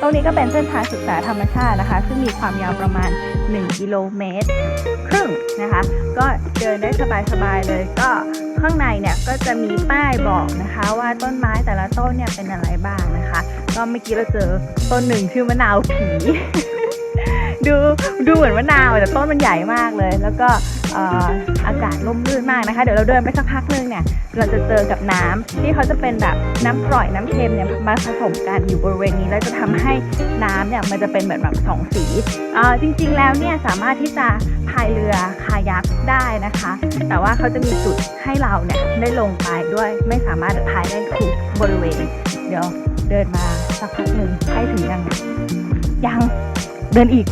ตรงนี้ก็เป็นเส้นทางศึกษาธรรมชาตินะคะ ซึ่งมีความยาวประมาณ 1 กิโลเมตร ครึ่งนะคะ ก็เดินได้สบายๆเลย ก็ข้างในเนี่ยก็จะมีป้ายบอกนะคะ ว่าต้นไม้แต่ละต้นเนี่ยเป็นอะไรบ้างนะคะ ก็เมื่อกี้เราเจอต้นหนึ่งชื่อมะนาวผี ดูดูเหมือนมะนาวแต่ต้นมันใหญ่มากเลย แล้วก็ อากาศร่มรื่นมากนะคะ เดี๋ยวเราเดินไปสักพักนึงเนี่ย เราจะเจอกับน้ำที่เขาจะเป็นแบบน้ำกร่อยน้ำเค็มเนี่ยมาผสมกันอยู่บริเวณนี้แล้วจะทำให้น้ำเนี่ยมันจะเป็นเหมือนแบบสองสีจริงๆแล้วเนี่ยสามารถที่จะพายเรือคายักได้นะคะ แต่ว่าเขาจะมีจุดให้เราเนี่ยได้ลงไปด้วยไม่สามารถพายได้ทุกบริเวณ เดี๋ยวเดินมาสักพักหนึ่งใกล้ถึงยังยังเดินอีก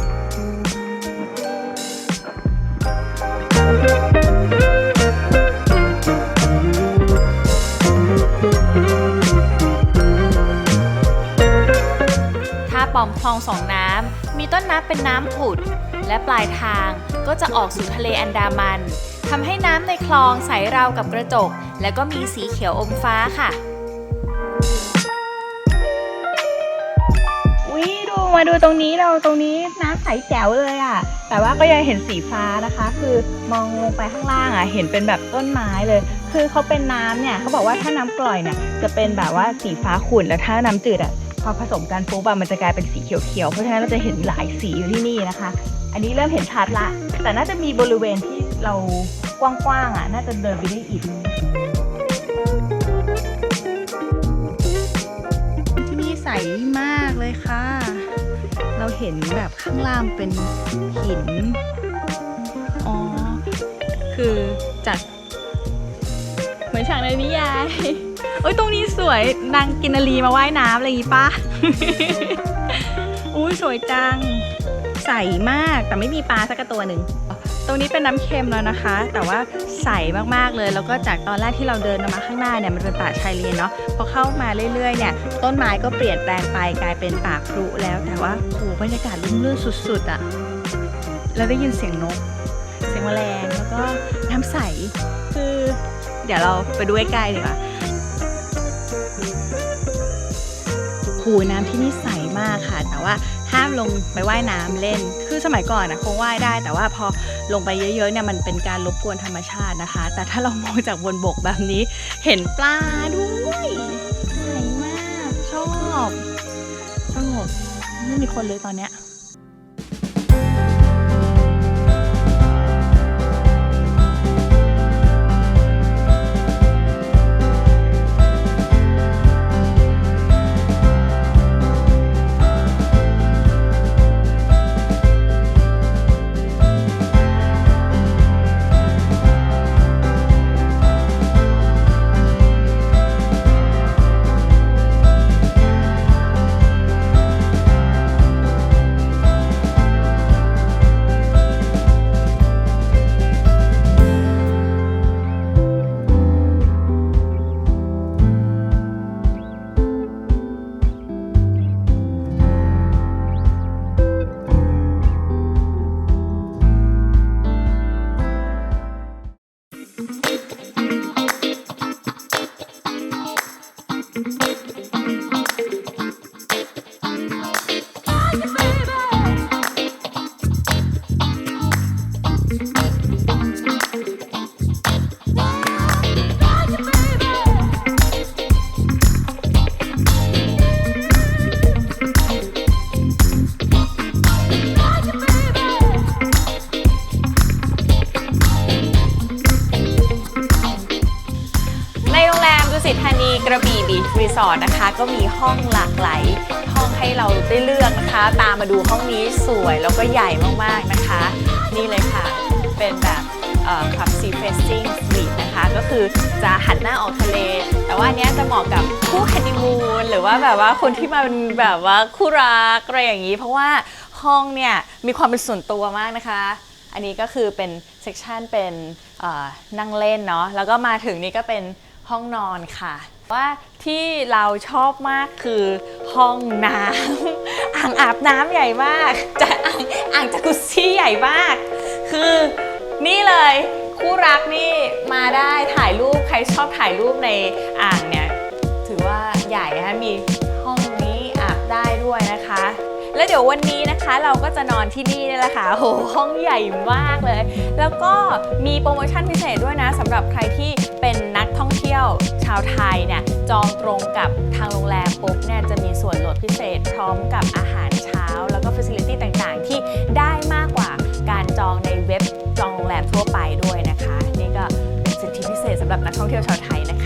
คลองสองน้ำมีต้นน้ำเป็นน้ำผุด และปลายทางก็จะออกสู่ทะเลอันดามันทำให้น้ำในคลองใสราวกับกระจก และก็มีสีเขียวอมฟ้าค่ะวิดูมาดูตรงนี้เราตรงนี้น้ำใสแจ๋วเลยอะ่ะ แต่ว่าก็ยังเห็นสีฟ้านะคะ คือมองลงไปข้างล่างอะ่ะ เห็นเป็นแบบต้นไม้เลย คือเขาเป็นน้ำเนี่ยเขาบอกว่าถ้าน้ำกร่อยเนี่ยจะเป็นแบบว่าสีฟ้าขุ่นแล้วถ้าน้ำจืดอะ่ะ พอผสมกันปุ๊บอะมันจะกลายเป็นสีเขียวๆ เพราะฉะนั้นเราจะเห็นหลายสีอยู่ที่นี่นะคะ อันนี้เริ่มเห็นชัดละ แต่น่าจะมีบริเวณที่เรากว้างๆอะน่าจะเดินไปได้อีกที่นี่ใสมากเลยค่ะ เราเห็นแบบข้างล่างเป็นหิน อ๋อ คือจากเหมือนฉากในนิยาย โอ้ยตรงนี้สวยนางกินนารีมาว่ายน้ำอะไรอย่างงี้ปะ อุ้ยสวยจัง ใสมากแต่ไม่มีปลาสักตัวหนึ่ง ตรงนี้เป็นน้ำเค็มแล้วนะคะ แต่ว่าใสมากๆเลย แล้วก็จากตอนแรกที่เราเดินมาข้างหน้าเนี่ยมันเป็นป่าชายเลนเนาะ พอเข้ามาเรื่อยๆเนี่ยต้นไม้ก็เปลี่ยนแปลงไปกลายเป็นป่าพรุแล้ว แต่ว่าโหบรรยากาศร่มรื่นสุดๆอะ่ะแล้วได้ยินเสียงนก เสียงแมลงแล้วก็น้ำใส คือ เดี๋ยวเราไปดูใกล้ๆดีกว่า หูน้ำที่นี่ใสมากค่ะ แต่ว่าห้ามลงไปว่ายน้ำเล่น คือสมัยก่อนนะคงว่ายได้ แต่ว่าพอลงไปเยอะๆเนี่ยมันเป็นการรบกวนธรรมชาตินะคะ แต่ถ้าเรามองจากบนบกแบบนี้เห็นปลาด้วยใสมาก ชอบสงบไม่มีคนเลยตอนเนี้ย รีสอร์ทนะคะ ก็มีห้องหลากหลายห้องให้เราได้เลือกนะคะ ตามมาดูห้องนี้สวยแล้วก็ใหญ่มากๆนะคะ นี่เลยค่ะ เป็นแบบคลับซีเฟสซิ่งสวีทนะคะ ก็คือจะหันหน้าออกทะเล แต่ว่าอันเนี้ยจะเหมาะกับคู่ฮันนีมูนหรือว่าแบบว่าคนที่มาเป็นแบบว่าคู่รักอะไรอย่างนี้ เพราะว่าห้องเนี่ยมีความเป็นส่วนตัวมากนะคะ อันนี้ก็คือเป็นเซกชันเป็นนั่งเล่นเนาะแล้วก็มาถึงนี่ก็เป็นห้องนอนค่ะ ว่าที่เราชอบมากคือห้องน้ำ อ่างอาบน้ำใหญ่มากจะอ่างอ่างจักรุซี่ใหญ่มาก คือนี่เลยคู่รักนี่มาได้ถ่ายรูปใครชอบถ่ายรูปในอ่างเนี่ย ถือว่าใหญ่นะคะมี แล้วเดี๋ยววันนี้นะคะเราก็จะนอนที่นี่นี่แหละค่ะโหห้องใหญ่มากเลย แล้วก็มีโปรโมชั่นพิเศษด้วยนะสำหรับใครที่เป็นนักท่องเที่ยวชาวไทยเนี่ยจองตรงกับทางโรงแรมปุ๊บเนี่ยจะมีส่วนลดพิเศษพร้อมกับอาหารเช้า แล้วก็ฟิสิลิตี้ต่างๆ ที่ได้มากกว่าการจองในเว็บจองโรงแรมทั่วไปด้วยนะคะ นี่ก็เป็นสิทธิพิเศษสำหรับนักท่องเที่ยวชาวไทยนะคะ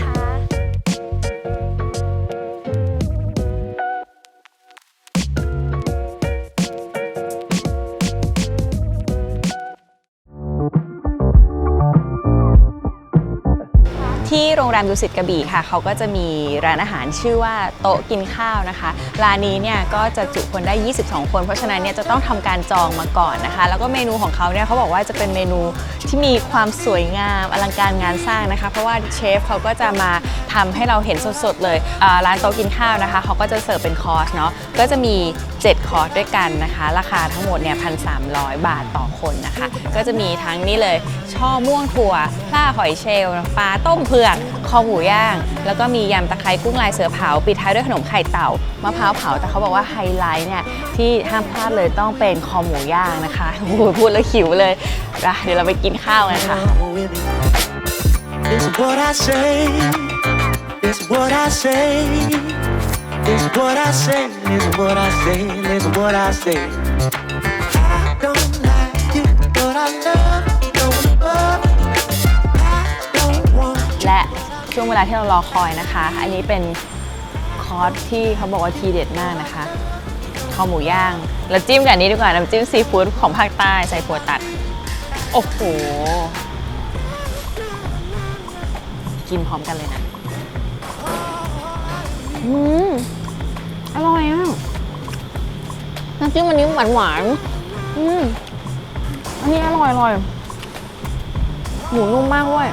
ที่โรงแรมดุสิตกระบี่ค่ะ เขาก็จะมีร้านอาหารชื่อว่าโต๊ะกินข้าวนะคะ ร้านนี้เนี่ยก็จะจุคนได้ 22 คน เพราะฉะนั้นเนี่ยจะต้องทำการจองมาก่อนนะคะ แล้วก็เมนูของเขาเนี่ยเขาบอกว่าจะเป็นเมนูที่มีความสวยงามอลังการงานสร้างนะคะ เพราะว่าเชฟเขาก็จะมา ทำให้เราเห็นสดๆเลยร้านโต๊ะกินข้าวนะคะเขาก็จะเสิร์ฟเป็นคอร์สเนาะก็จะมี 7 คอร์สด้วยกันนะคะ ราคาทั้งหมดเนี่ยพันสามบาทต่อคนนะคะ ก็จะมีทั้งนี่เลยช่อม่วงถั่วปลาหอยเชลล์ปลาต้มเผือกคอหมูย่าง แล้วก็มียำตะไคร้กุ้งลายเสือเผาปิดท้ายด้วยขนมไข่เต่ามะพร้าวเผาแต่เขาบอกว่าไฮไลท์เนี่ยที่ห้ามพลาดเลยต้องเป็นคอหมูย่างนะคะโอ้โหพูดแล้วหิวเลยเดี๋ยวเราไปกินข้าวกันค่ะ is what I say. Is what I say. Is what I say. Is what I say. I don't like you, but I love you. Above. I don't want และช่วงเวลาที่เรารอคอยนะคะ อันนี้เป็นคอร์สที่เขาบอกว่าทีเด็ดมากนะคะคอหมูย่าง แล้วจิ้มกับอันนี้ดีกว่าน้ำจิ้มซีฟู้ดของภาคใต้ใส่ถั่วตัด โอ้โห กินพร้อมกันเลยนะ อืมอร่อยอะน้ำจิ้มอันนี้หวานหวานอืมอันนี้อร่อยอร่อยหมูนุ่มมากด้วย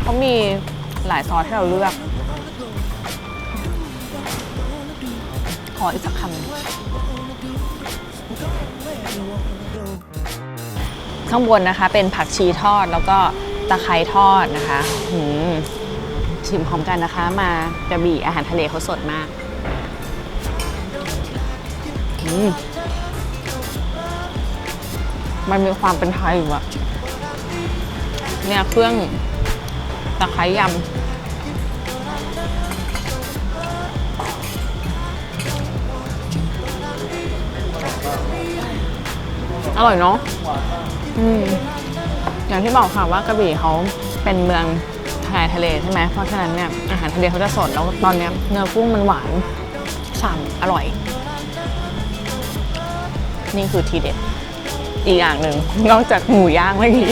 เขามีหลายซอสให้เราเลือก ขออีกสักคำข้างบนนะคะเป็นผักชีทอดแล้วก็ตะไคร้ทอดนะคะหืม ชิมพร้อมกันนะคะ มากระบี่อาหารทะเลเขาสดมากมมันมีความเป็นไทยอยู่อะเนี่ยเครื่องตะไคร้ยำ อร่อยเนาะ อืม อย่างที่บอกค่ะว่ากระบี่เขาเป็นเมือง ชายทะเลใช่ไหมเพราะฉะนั้นเนี่ยอาหารทะเลเขาจะสดแล้วตอนเนี้ยเนื้อกุ้งมันหวานฉ่ำอร่อย นี่คือทีเด็ด อีกอย่างหนึ่งนอกจากหมูย่างเมื่อกี้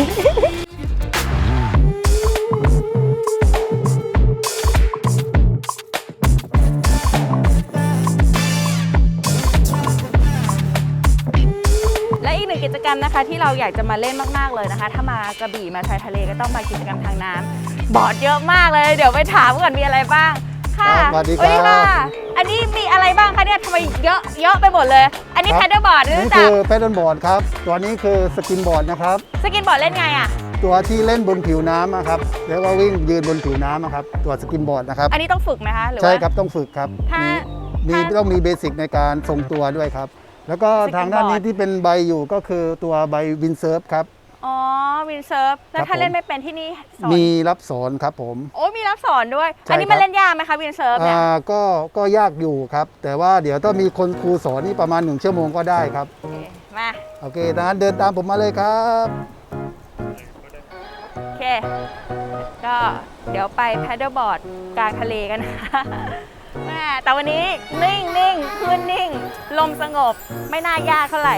และอีกหนึ่งกิจกรรมนะคะที่เราอยากจะมาเล่นมาก ๆ เลยนะคะ ถ้ามากระบี่มาชายทะเลก็ต้องมากิจกรรมทางน้ำ บอร์ดเยอะมากเลย เดี๋ยวไปถามก่อนมีอะไรบ้าง ค่ะครับสวัสดีครับค่ะอันนี้มีอะไรบ้างคะเนี่ยทำไมเยอะเยอะไปหมดเลย อันนี้ครับแพดเดิลบอร์ดนี่รู้จัคืกอแพดเดิลบอร์ดครับ ตัวนี้คือสกินบอร์ดนะครับ สกินบอร์ดเล่นไงอะ ตัวที่เล่นบนผิวน้ำนะครับแล้วก็วิ่งยืนบนผิวน้ำนะครับ ตัวสกินบอร์ดนะครับ อันนี้ต้องฝึกไหมคะหรือว่า ใช่ครับ ต้องฝึกครับ ถ้ามีถ้าต้องมีเบสิกในการทรงตัวด้วยครับ แล้วก็ทางด้านนี้ Skin board ที่เป็นใบอยู่ก็คือตัวใบวินเซิร์ฟครับ อ๋อวินเซิร์ฟแล้วครับถ้าเล่นผมไม่เป็นที่นี่สอนมีรับสอนครับผม โอ้ยมีรับสอนด้วย ใช่อันนี้ครัมันบเล่นยากไหมคะวินเซิร์ฟเนี่ยอ่าก็ก็ยากอยู่ครับ แต่ว่าเดี๋ยวต้องมีคนครูสอนนี่ประมาณหนึ่งชั่วโมงก็ได้ครับ โอเคมาโอเคดังนั้นเดินตามผมมาเลยครับ โอเคก็เดี๋ยวไปแพดเดิลบอร์ดกลางทะเลกันนะคะแม่แต่วันนี้นิ่งนิ่งขึ้นนิ่ง ลมสงบไม่น่ายากเท่าไหร่